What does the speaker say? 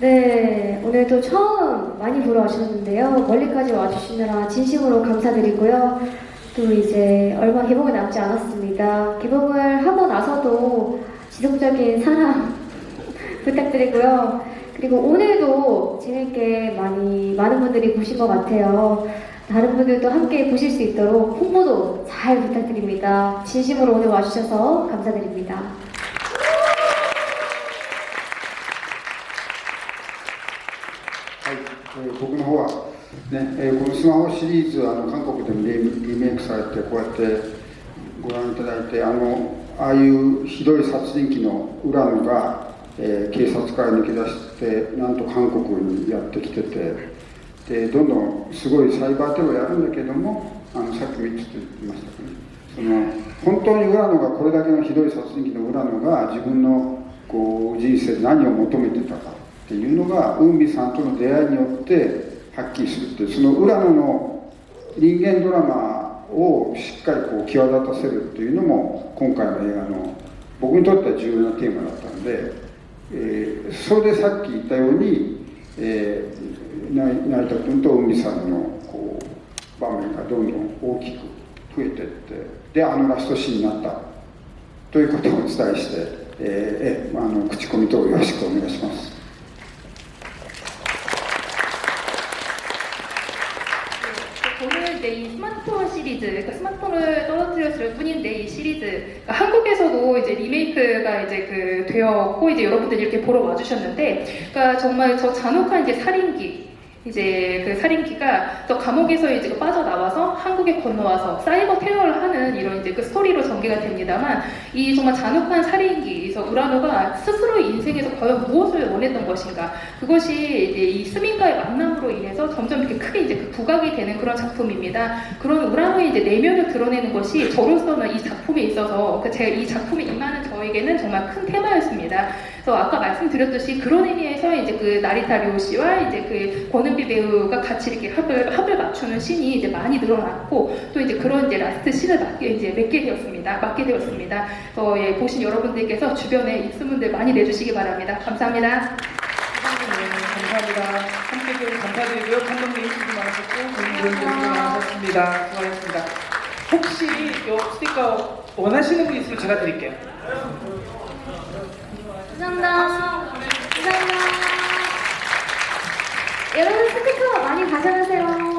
네, 오늘도 처음 많이 보러 와주셨는데요. 멀리까지 와주시느라 진심으로 감사드리고요. 또 이제 얼마 개봉이 남지 않았습니다. 개봉을 하고 나서도 지속적인 사랑 부탁드리고요. 그리고 오늘도 재밌게 많이, 많은 분들이 보신 것 같아요. 다른 분들도 함께 보실 수 있도록 홍보도 잘 부탁드립니다. 진심으로 오늘 와주셔서 감사드립니다. えー僕の方は、ねえーこのスマホシリーズはあの韓国でもリリメイクされてこうやってご覧いただいてあのああいうひどい殺人鬼の浦野が、えー警察から抜け出してなんと韓国にやってきててでどんどんすごいサイバーテロやるんだけどもあのさっきも言ってましたけどね。その本当に浦野がこれだけのひどい殺人鬼の浦野が自分のこう人生で何を求めてたか。っていうのがウンビさんとの出会いによってはっきりするってその浦野の人間ドラマをしっかりこう際立たせるっていうのも今回の映画の僕にとっては重要なテーマだったので、えーそれでさっき言ったように、えー成田君と海さんのこう場面がどんどん大きく増えていってであのラストシーンになったということをお伝えして、えーえーあの口コミ等よろしくお願いします。 저는 이제 이 스마트폰 시리즈, 그러니까 스마트폰을 떨어뜨렸을 뿐인데 이 시리즈, 그러니까 한국에서도 이제 리메이크가 이제 그 되었고 이제 여러분들이 이렇게 보러 와주셨는데, 그러니까 정말 저 잔혹한 이제 살인기. 이제 그 살인기가 또 감옥에서 이제 그 빠져나와서 한국에 건너와서 사이버 테러를 하는 이런 이제 그 스토리로 전개가 됩니다만 이 정말 잔혹한 살인기에서 우라노가 스스로의 인생에서 과연 무엇을 원했던 것인가 그것이 이제 이 스민과의 만남으로 인해서 점점 이렇게 크게 이제 그 부각이 되는 그런 작품입니다. 그런 우라노의 이제 내면을 드러내는 것이 저로서는 이 작품에 있어서 그 제 이 작품에 임하는 저에게는 정말 큰 테마였습니다. 그래서 아까 말씀드렸듯이 그런 의미에서 이제 그 나리타 료 씨와 이제 그 권은 비 배우가 같이 이렇게 합을 합을 맞추는 신이 이제 많이 늘어났고 또 이제 그런 이제 라스트 신을 맡게 이제 맺게 되었습니다. 맡게 되었습니다. 그래서 예, 보신 여러분들께서 주변에 입소문들 많이 내주시기 바랍니다. 감사합니다. 네, 감사합니다. 함께 해주셔서 감사드리고요. 감독님 수고 많으셨고, 본인들 수고 많으셨습니다. 수고하셨습니다. 혹시 요 스티커 원하시는 분 있으면 제가 드릴게요. 감사합니다. 다. 여러분 스티커 많이 가져가세요.